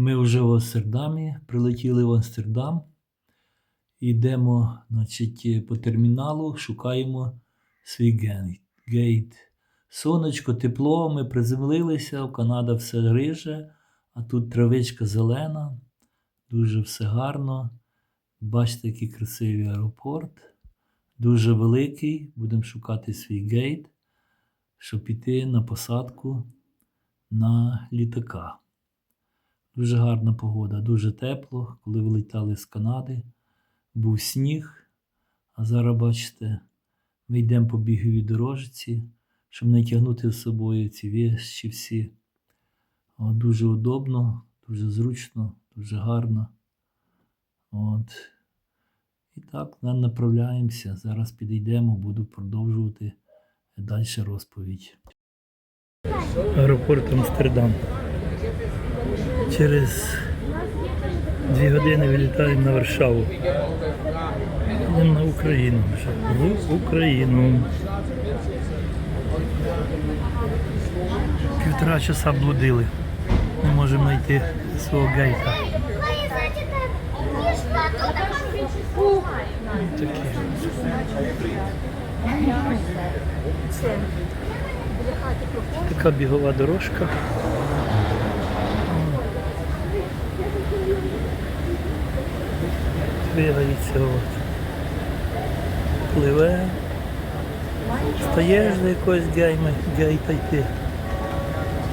Ми вже в Амстердамі, прилетіли в Амстердам. Йдемо значить, по терміналу, шукаємо свій гейт. Сонечко, тепло, ми приземлилися, в Канада все гриже, а тут травичка зелена, дуже все гарно. Бачите, який красивий аеропорт, дуже великий. Будемо шукати свій гейт, щоб піти на посадку на літака. Дуже гарна погода, дуже тепло. Коли вилітали з Канади, був сніг. А зараз, бачите, ми йдемо по біговій дорожці, щоб не тягнути з собою ці вещі всі. Дуже удобно, дуже зручно, дуже гарно. От. І так, ми направляємося. Зараз підійдемо, буду продовжувати далі розповідь. Аеропорт Амстердам. Через дві години вилітаємо на Варшаву. Йдемо на Україну вже. В Україну. Півтора часа блудили. Не можемо знайти свого гейта. Така бігова дорожка. Двигається от. Пливе. Стаєш до якогось гейми, гейта йти.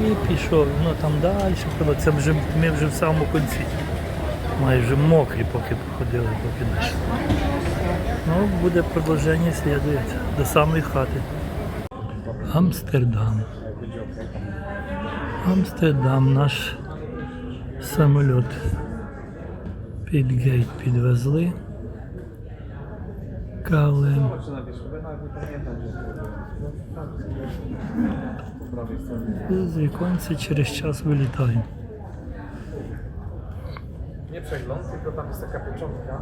І пішов. Ну там далі. Це вже, ми вже в самому кінці. Майже мокрі, поки походили, поки дійшли. Ну, буде продовження слідує до самої хати. Амстердам. Амстердам наш самоліт під гейт підвезли. Калем. З віконця через час вилітаємо. Nie przegląd, tylko tam jest taka pieczątka.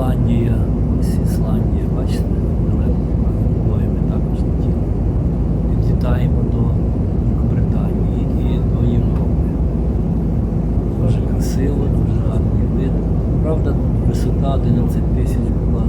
Ісландія. Ось Ісландія, бачите, далеко двоє ми також летіли. Підлітаємо до Британії і до Європи. Дуже красиво, дуже гарний вид. Правда, висота 11 тисяч була